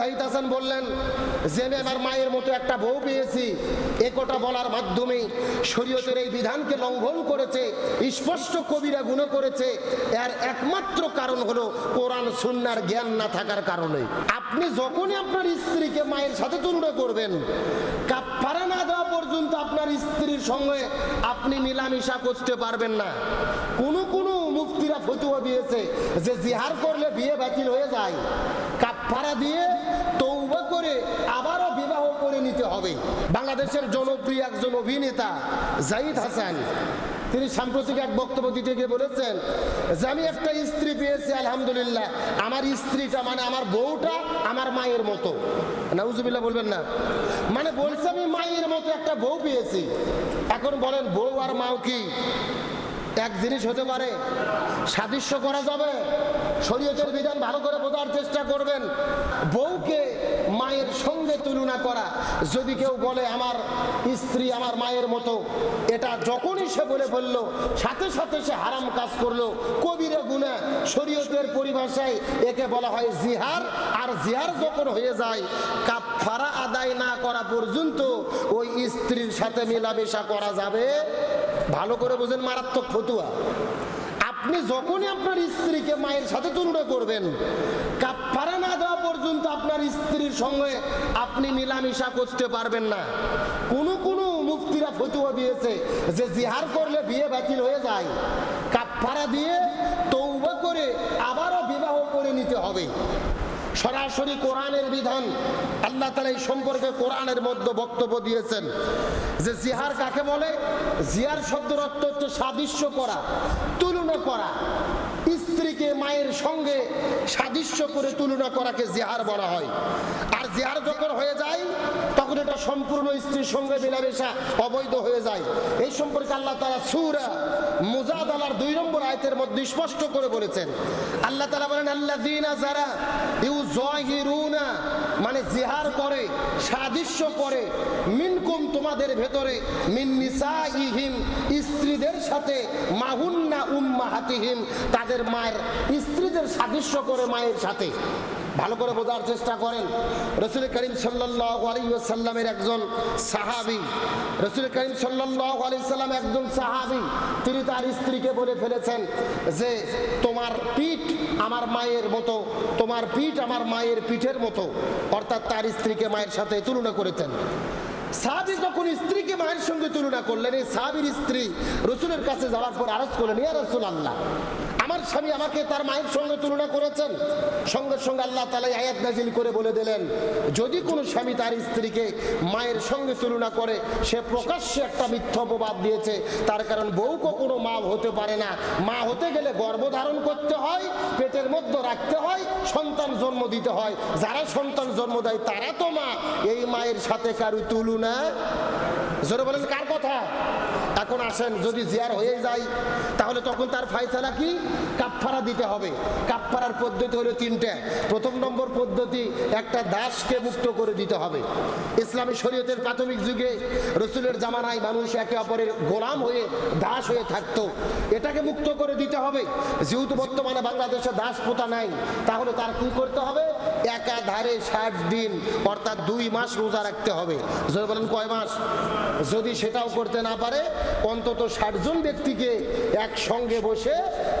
জাহিদ হাসান বললেন যে আমি আমার মায়ের মতো একটা বউ পেয়েছি। একথা বলার মাধ্যমে শরীয়তের এই বিধানকে লঙ্ঘন করেছে, স্পষ্ট কবিরা গুণ করেছে। এর একমাত্র কারণ হলো কোরআন, সুন্নার জ্ঞান না থাকার কারণে। আপনি যখনই আপনার স্ত্রীকে মায়ের সাথে তুলনা করবেন কাপ্পারা না দেওয়া পর্যন্ত আপনার স্ত্রীর সঙ্গে আপনি মিলামিশা করতে পারবেন না। কোনো কোনো মুফতিরা ফতুয়া দিয়েছে যে জিহার করলে বিয়ে বাতিল হয়ে যায়। কাপ্পারা দিয়ে তৌবা করে আবারও বিবাহ করে নিতে হবে। বাংলাদেশের জনপ্রিয় একজন অভিনেতা জাহিদ হাসান, তিনি সাম্প্রতিক এক বক্তব্য দিতে গিয়ে বলেছেন, যে আমি একটা স্ত্রী পেয়েছি, আলহামদুলিল্লাহ। আমার স্ত্রীটা মানে আমার বউটা আমার মায়ের মতো। নাউজুবিল্লাহ বলবেন না। মানে বলছে, আমি মায়ের মতো একটা বউ পেয়েছি। এখন বলেন, বউ আর মাও কি? এক জিনিস হতে পারে, সাদৃশ্য করা যাবে। শরীয়তের বিধান ভালো করে বোঝার চেষ্টা করবেন। বউকে মায়ের সঙ্গে তুলনা করা, যদি কেউ বলে, আমার স্ত্রী আমার মায়ের মতো। এটা যখনই সে বলে ফেলল, সাথে সাথে সে হারাম কাজ করল। কবিরে গুণা শরীয়তের পরিভাষায় একে বলা হয় জিহার, আর জিহার যখন হয়ে যায় কাফারা আদায় না করা পর্যন্ত ওই স্ত্রীর সাথে মেলামেশা করা যাবে ভালো করে বোঝেন, মারাত্মক ফতুয়া। আপনি যখনই আপনার স্ত্রীকে মায়ের সাথে তুলনা করবেন কাপ্পারা না দেওয়া পর্যন্ত আপনার স্ত্রীর সঙ্গে আপনি মিলামিশা করতে পারবেন না। কোনো কোনো মুফতিরা ফতুয়া দিয়েছে যে জিহার করলে বিয়ে বাতিল হয়ে যায়। কাপ্পারা দিয়ে তৌবা করে আবারও বিবাহ করে নিতে হবে। সরাসরি কোরআনের বিধান। আল্লাহ তালা এই সম্পর্কে কোরআনের মধ্যে বক্তব্য দিয়েছেন। যে জিহার কাকে বলে? জিয়ার শব্দের অর্থ হচ্ছে সাদৃশ্য করা, তুলনা করা। স্ত্রীকে মায়ের সঙ্গে সাদৃশ্য করে তুলনা করাকে জিহার বলা হয়। জিহার যখন হয়ে যায়, তখন এটা সম্পূর্ণ স্ত্রীর সঙ্গে মেলামেশা অবৈধ হয়ে যায়। এই সম্পর্কে আল্লাহ তালা সুরা মুজাদালার দুই নম্বর আয়তের মধ্যে স্পষ্ট করে বলেছেন। আল্লাহ তালা বলেন আল্লাহ যারা ইউ জহিরুনা মানে জিহার করে, সাদৃশ্য করে, মিনকুম তোমাদের ভেতরে, মিন নিসাইহিম স্ত্রীদের সাথে, মাহুন্না উম্মাহাতিহিম, তাদের মায়ের, স্ত্রীদের সাদৃশ্য করে মায়ের সাথে। ভালো করে বোঝার চেষ্টা করেন। রসুল করিম আলাইসাল্লামের একজন সাহাবি, রসুল করিম সাল্লাম একজন সাহাবি, তিনি তার স্ত্রীকে বলে ফেলেছেন যে, তোমার পিঠ আমার মায়ের মতো, তোমার পিঠ আমার মায়ের পিঠের মতো। অর্থাৎ তার স্ত্রীকে মায়ের সাথে তুলনা করেছেন। সাহাবি যখন স্ত্রীকে মায়ের সঙ্গে তুলনা করলেন, এই সাহাবির স্ত্রী রসুলের কাছে যাওয়ার পর আরজ করলেন, ইয়া রসুল আল্লাহ আমার স্বামী আমাকে তার মায়ের সঙ্গে তুলনা করেছেন। সঙ্গে সঙ্গে আল্লাহ তালাই আয়াত নাজিল করে বলে দিলেন, যদি কোনো স্বামী তার স্ত্রীকে মায়ের সঙ্গে তুলনা করে, সে প্রকাশ্যে একটা মিথ্যা অপবাদ দিয়েছে, তার কারণ বউ কখনো মা হতে পারে না। মা হতে গেলে গর্ভধারণ করতে হয়, পেটের মধ্যে রাখতে হয়, সন্তান জন্ম দিতে হয়। যারা সন্তান জন্ম দেয়, তারা তো মা। এই মায়ের সাথে কারু তুলনা জোরে বলেন, কার কথা? এখন আসেন, যদি জিয়ার হয়ে যায়, তাহলে তখন তার ফায়সালা কি? কাপফারা দিতে হবে। কাপফারার পদ্ধতি হলো তিনটে। প্রথম নম্বর পদ্ধতি, একটা দাসকে মুক্ত করে দিতে হবে। ইসলামী শরীয়তের প্রাথমিক যুগে রসুলের জামানায় মানুষ একে অপরের গোলাম হয়ে দাস হয়ে থাকতো। এটাকে মুক্ত করে দিতে হবে। যেহেতু বর্তমানে বাংলাদেশে দাস পোতা নাই, তাহলে তার কি করতে হবে? একাধারে ষাট দিন, অর্থাৎ দুই মাস রোজা রাখতে হবে। যদি বলেন কয় মাস? যদি সেটাও করতে না পারে, অন্তত ষাট জন ব্যক্তিকে একসঙ্গে বসে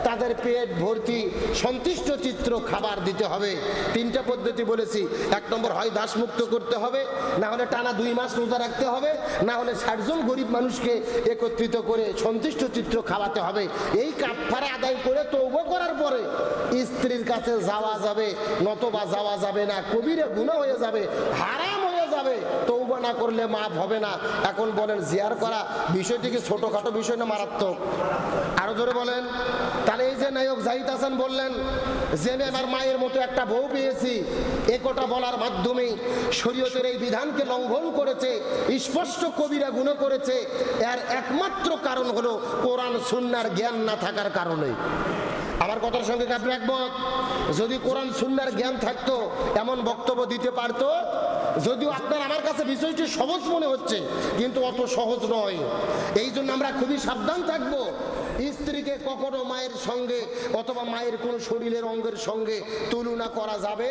তাদের পেট ভর্তি সন্তুষ্ট চিত্র খাবার দিতে হবে। তিনটা পদ্ধতি বলেছি। এক নম্বর হয় দাস মুক্ত করতে হবে, না হলে টানা দুই মাস রোজা রাখতে হবে, না হলে ষাটজন গরিব মানুষকে একত্রিত করে সন্তুষ্ট চিত্র খাওয়াতে হবে। এই কাপড়া আদায় করে তৌব করার পরে স্ত্রীর কাছে যাওয়া যাবে, নতবা যাওয়া যাবে না, কবিরে গুণা হয়ে যাবে, হারাম হয়ে যাবে তৌবা না করলে মাফ হবে না। এখন বলেন, জিয়ার করা বিষয়টি কি ছোটখাটো বিষয় না মারাত্মক? আরও জোরে বলেন। তাহলে এই যে নায়ক জাহিদ হাসান বললেন, যে আমি আমার মায়ের মতো একটা বউ পেয়েছি একথা বলার মাধ্যমে শরীয়তের এই বিধানকে লঙ্ঘন করেছে, স্পষ্ট কবিরা গুণ করেছে, এর একমাত্র কারণ হলো কোরআন, সুন্নার জ্ঞান না থাকার কারণে। আমার কথার সঙ্গে আপনি একমত? যদি কোরআন সুন্নার জ্ঞান থাকতো, এমন বক্তব্য দিতে পারতো, যদিও আপনার আমার কাছে বিষয়টি সহজ মনে হচ্ছে, কিন্তু অত সহজ নয়। এই জন্য আমরা খুবই সাবধান থাকব। স্ত্রীকে কখনো মায়ের সঙ্গে অথবা মায়ের কোন শরীরের অঙ্গের সঙ্গে তুলনা করা যাবে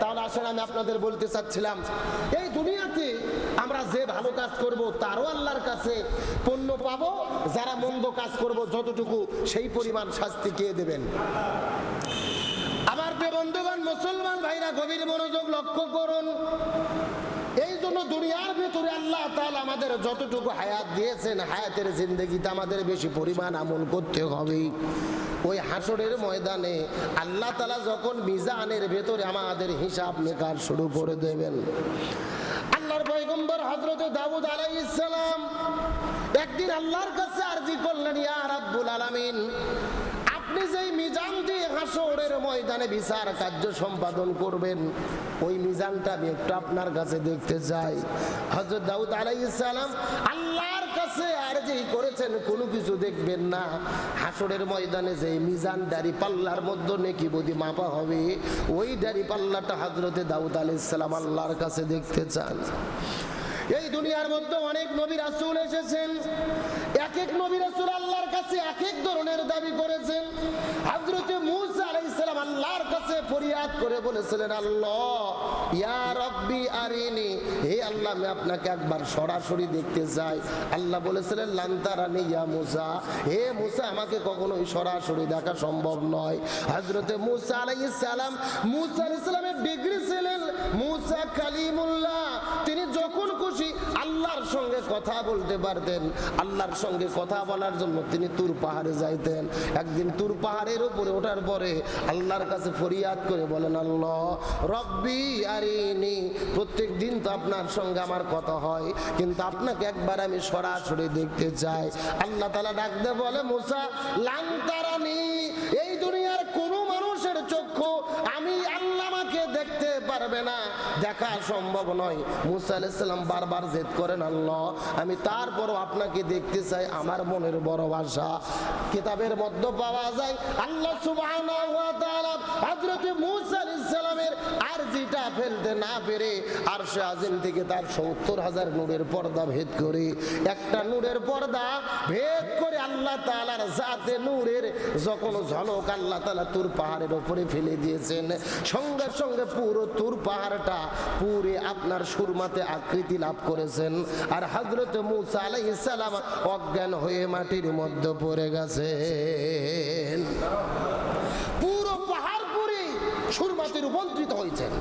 তাহলে আসেন, আমি আপনাদের বলতে চাচ্ছিলাম, এই দুনিয়াতে আমরা যে ভালো কাজ করব, তারও আল্লাহর কাছে পণ্য পাবো, যারা মন্দ কাজ করব, যতটুকু সেই পরিমাণ শাস্তি কে দেবেন? আমার প্রিয় বন্ধুগণ, মুসলমান ভাইরা, গভীর মনোযোগ লক্ষ্য করুন। এই জন্য দুনিয়ার ভেতরে আল্লাহ তাআলা আমাদের যতটুকু হায়াত দিয়েছেন, হায়াতের জিন্দগিতে আমাদের বেশি পরিমাণ আমল করতে হবে ওই হাসরের ময়দানে আল্লাহ তালা যখন মিজানের ভেতরে আমাদের হিসাব মেকার শুরু করে দেবেন। আল্লাহর পয়গম্বর হজরত দাউদ আলাই ইসলাম একদিন আল্লাহর কাছে আরজি করলেন, ইয়া রাব্বুল আলামিন আপনি যেই মিজান দিয়ে হাসরের ময়দানে বিচার কার্য সম্পাদন করবেন, ওই মিজানটা আমি একটু আপনার কাছে দেখতে চাই। হযরত দাউদ আলাইহিস সালাম আল্লাহর কাছে আরজি করেছেন, কোনো কিছু দেখবেন না। হাসরের ময়দানে যে মিজান দাড়ি পাল্লার মধ্যে নেকি বদি মাপা হবে, ওই দাড়ি পাল্লাটা হযরতে দাউদ আলাইহিস সালাম আল্লাহর কাছে দেখতে চান। এই দুনিয়ার মধ্যে অনেক নবী রাসূল এসেছেন। এক এক নবী রাসূল আল্লাহর কাছে এক এক ধরনের দাবি করেছেন। হযরতে মূসা আলাইহিস সালাম আল্লাহর কাছে ফরিয়াদ করে বলেছিলেন, আল্লাহ, ইয়া রব্বি আরিনি। হে আল্লাহ, আমি আপনাকে একবার সরাসরি দেখতে চাই। আল্লাহ বলেছিলেন লান্তারানি ইয়া মুসা। হে মুসা, আমাকে কখনোই সরাসরি দেখা সম্ভব নয়। হযরতে মূসা আলাইহিস সালাম মূসা আলাইহিস সালামের ডিগ্রি ছিলেন মূসা কালিমুল্লাহ। তিনি যখন খুশি, আল্লাহর সঙ্গে কথা বলতে পারতেন। আল্লাহর সঙ্গে কথা বলার জন্য তিনি তুর পাহাড়ে যাইতেন। একদিন তুর পাহাড়ের উপরে ওঠার পরে আল্লাহর কাছে ফরিয়াদ করে বলেন, আল্লাহ, রব্বি আরিনি। প্রত্যেক দিন তো আপনার সঙ্গে আমার কথা হয়, কিন্তু আপনাকে একবার আমি সরাসরি দেখতে চাই। আল্লাহ তালা ডাকতে বলে, মুসা লাংতারানি এই দুনিয়ার কোনো মানুষের চক্ষু আমি আল্লাহ আমাকে দেখতে পারবে না। দেখা সম্ভব নয়। মুসা বারবার জেদ করেন, আল্লাহ, আমি তারপরও আপনাকে দেখতে চাই, আমার মনের বড় ভাষা কিতাবের মধ্যে পাওয়া যায়, আল্লাহ আরজিটা ফেলতে না পেরে আজিম থেকে তার সত্তর হাজার পর্দা ভেদ করে, একটা নূরের পর্দা ভেদ করে আল্লাহ জাতে নূরের যখন আল্লাহ তুর পাহাড়ের উপরে ফেলে দিয়েছেন, সঙ্গে সঙ্গে পুরো তুর পাহাড়টা পুরে আপনার সুরমাতে আকৃতি লাভ করেছেন। আর হযরত মুসা আলাইহিস সালাম অজ্ঞান হয়ে মাটির মধ্যে পড়ে গেছেন। পুরো পাহাড় পুরে সুরমাতে রূপান্তরিত হয়েছেন।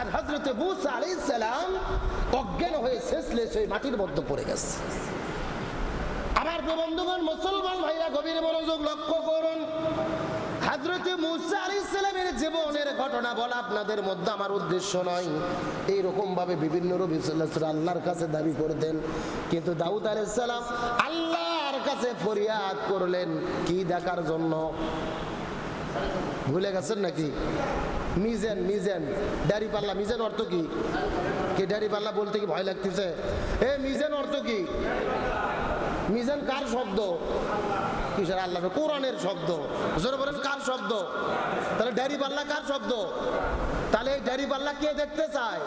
আর হজরত মুসা আলাইহিস সালাম অজ্ঞান হয়ে শেষলেস হয়ে মাটির মধ্যে পড়ে গেছে। আমার বন্ধুগণ, মুসলমান ভাইরা, গভীর মনোযোগ লক্ষ্য উদ্দেশ্য নয়। বিভিন্ন কিন্তু দাউদ আল্লাহর কাছে ফরিয়াদ করলেন কি দেখার জন্য? ভুলে গেছেন নাকি? মিজেন মিজেন ডারি পাল্লা, মিজেন অর্থ কি? কে পাল্লা বলতে কি ভয় লাগতেছে? এ মিজেন অর্থ কি? মিজান কার শব্দ? কিসের আল্লাহ কোরআনের শব্দ। জোরে বলেন, কার শব্দ? তাহলে ড্যারি পাল্লা কার শব্দ? তাহলে এই ড্যারি পাল্লা কে দেখতে চায়?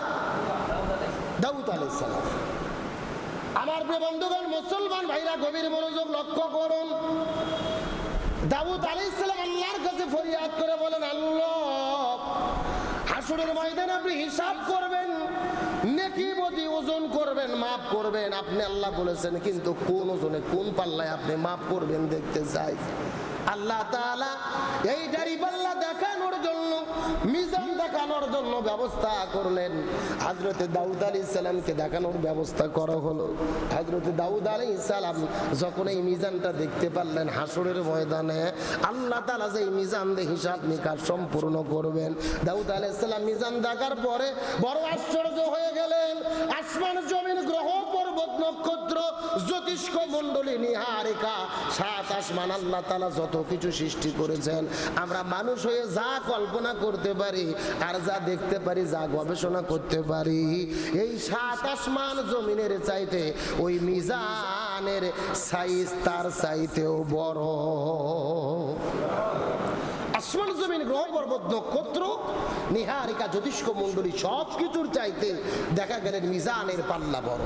দাউদ আলাইহিস সালাম। আমার প্রিয় বন্ধুগণ, মুসলমান ভাইরা, গভীর মনোযোগ লক্ষ্য করুন। দাউদ আলাইহিস সালাম আল্লাহর কাছে ফরিয়াদ করে বলেন, আল্লাহ, হাসুরের ময়দানে আপনি হিসাব করবেন নেকি ওজন করবেন, মাপ করবেন। আপনি আল্লাহ বলেছেন কোন ওজনে কোন পাল্লায় আপনি করবেন দেখতে চাই। আল্লাহ এই পাল্লা দেখানোর জন্য মিজান দেখানোর জন্য ব্যবস্থা করলেন। হযরতে দাউদ আলাইহিস সালামকে দেখানোর ব্যবস্থা করা হলো। হযরতে দাউদ আলাইহিস সালাম যখন এই মিজানটা দেখতে পারলেন হাসরের ময়দানে, আল্লাহ তাআলা যে মিজান দিয়ে হিসাব নিকাশ সম্পূর্ণ করবেন। দাউদ আলাইহিস সালাম মিজান দেখার পরে বড় আশ্চর্য হয়ে গেলেন। আসমান জমিন গ্রহ পর্বত নক্ষত্র জ্যোতিষ্ক মণ্ডলী নিহারিকা, সাত আসমান আল্লাহ তাআলা যত কিছু সৃষ্টি করেছেন। আমরা মানুষ হয়ে যা কল্পনা করতে পারি, আর যা দেখতে পারি, যা গবেষণা করতে পারি। এই সাত আসমান জমিনের চাইতে, ওই মিজানের সাইজ তার চাইতেও বড়। আসমান জমিন গ্রহ পর্বত নক্ষত্র নিহারিকা, জ্যোতিষ্ক, মণ্ডলী সব কিছুর চাইতে দেখা গেলেন মিজানের পাল্লা বড়।